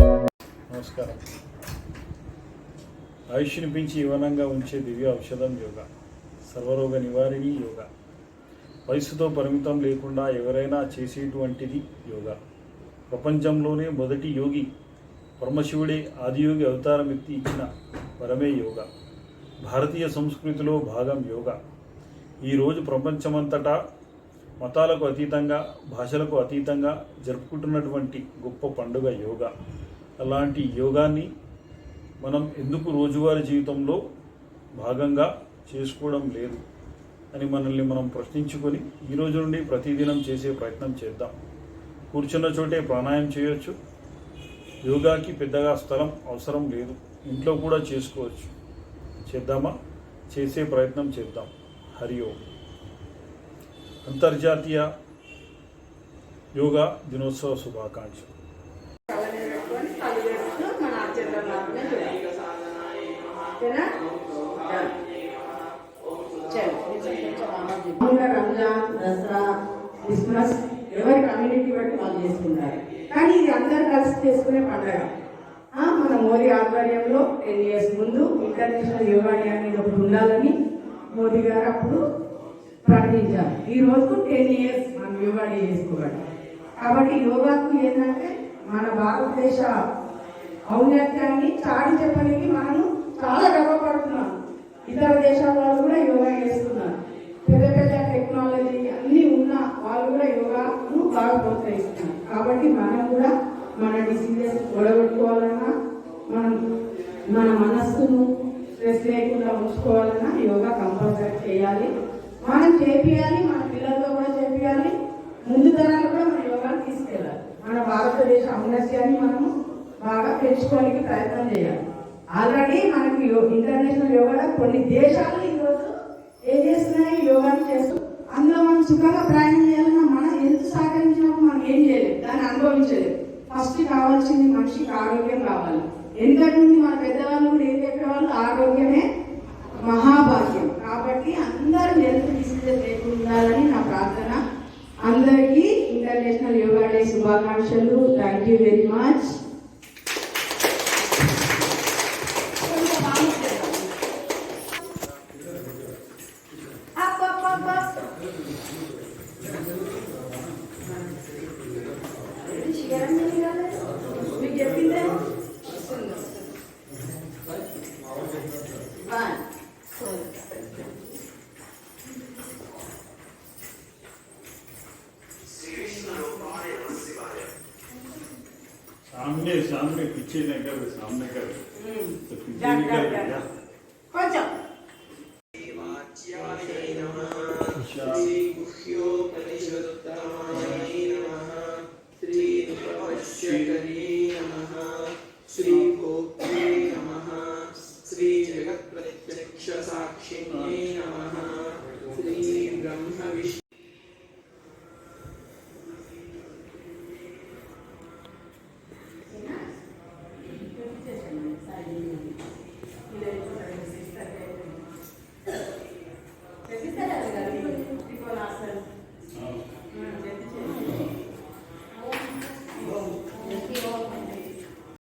నమస్కారం. ఆయుష్ని పెంచి యువనంగా ఉంచే దివ్య ఔషధం యోగా సర్వరోగ నివారిణి యోగా. వయసుతో పరిమితం లేకుండా ఎవరైనా చేసేటువంటిది యోగా. ప్రపంచంలోనే మొదటి యోగి పరమశివుడే ఆదియోగి అవతారం ఎత్తి ఇచ్చిన పరమే యోగా. భారతీయ సంస్కృతిలో భాగం యోగా. ఈరోజు ప్రపంచమంతటా మతాలకు అతీతంగా భాషలకు అతీతంగా జరుపుకుంటున్నటువంటి గొప్ప పండుగ యోగా. అలాంటి యోగాన్ని మనం ఎందుకు రోజువారీ జీవితంలో భాగంగా చేసుకోవడం లేదు అని మనల్ని మనం ప్రశ్నించుకొని ఈరోజు నుండి ప్రతిదినం చేసే ప్రయత్నం చేద్దాం. కూర్చున్న చోటే ప్రాణాయామం చేయొచ్చు. యోగాకి పెద్దగా స్థలం అవసరం లేదు. ఇంట్లో కూడా చేసుకోవచ్చు. చేద్దామా? చేసే ప్రయత్నం చేద్దాం. హరి ఓం. అంతర్జాతీయ యోగా దినోత్సవ శుభాకాంక్షలు. మన ఆచరణ మార్గమే చేయాలి. ఓకేనా? రంజాన్ దసరా క్రిస్మస్ ఎవరి కమ్యూనిటీ బట్టి వాళ్ళు చేసుకుంటారు. కానీ ఇది అందరు కలిసి చేసుకునే పండుగ. మన మోదీ ఆధ్వర్యంలో టెన్ ఇయర్స్ ముందు ఇంటర్నేషనల్ యోగా డే అనేది ఒకటి ఉండాలని మోదీ గారు అప్పుడు ప్రకటించారు. ఈ రోజు టెన్ ఇయర్స్ మనం యోగా డే చేసుకోవాలి. కాబట్టి యోగాకు ఏంటంటే మన భారతదేశ ఔన్నత్యాన్ని చాటి చెప్పడానికి మనం చాలా గర్వపడుతున్నాం ఇతర దేశాల వాళ్ళు కూడా యోగా చేస్తున్నారు. పెద్ద పెద్ద టెక్నాలజీ అన్నీ ఉన్న వాళ్ళు కూడా యోగాను బాగా ప్రోత్సహిస్తున్నారు. కాబట్టి మనం కూడా మన డిసీజెస్ ఓడగొట్టుకోవాలన్నా మనం మన మనస్సును స్ట్రెస్ లేకుండా ఉంచుకోవాలన్నా యోగా కంపల్సరీ చేయాలి. మనం చేపియాలి మన పిల్లలతో కూడా చేపియాలి. ముందు తరాలు కూడా మన యోగాను తీసుకెళ్ళాలి. మన భారతదేశ ఔన్నత్యాన్ని మనము బాగా పెంచుకోవడానికి ప్రయత్నం చేయాలి. ఆల్రెడీ మనకి ఇంటర్నేషనల్ యోగా కొన్ని దేశాలు ఈరోజు ఏం చేస్తున్నాయి? యోగాను చేస్తూ అందులో మనం సుఖంగా ప్రయాణం చేయాలన్నా మనం ఎంత సహకరించినప్పుడు మనం ఏం చేయలేదు దాన్ని అనుభవించలేదు ఫస్ట్ కావాల్సింది మనిషికి ఆరోగ్యం కావాలి. ఎందుకంటే మన పెద్దవాళ్ళు కూడా ఏం చెప్పేవాళ్ళు? ఆరోగ్యమే మహాభాగ్యం. కాబట్టి అందరూ హెల్త్ డిసీజెస్ లేకుండా ఉండాలని నా ప్రార్థన. అందరికీ ఇంటర్నేషనల్ యోగా డే శుభాకాంక్షలు. థ్యాంక్ యూ వెరీ మచ్ सामने सामने पीछे न कर सामने कर। Hmm. तो पीछे नहीं डन, कर Shut down.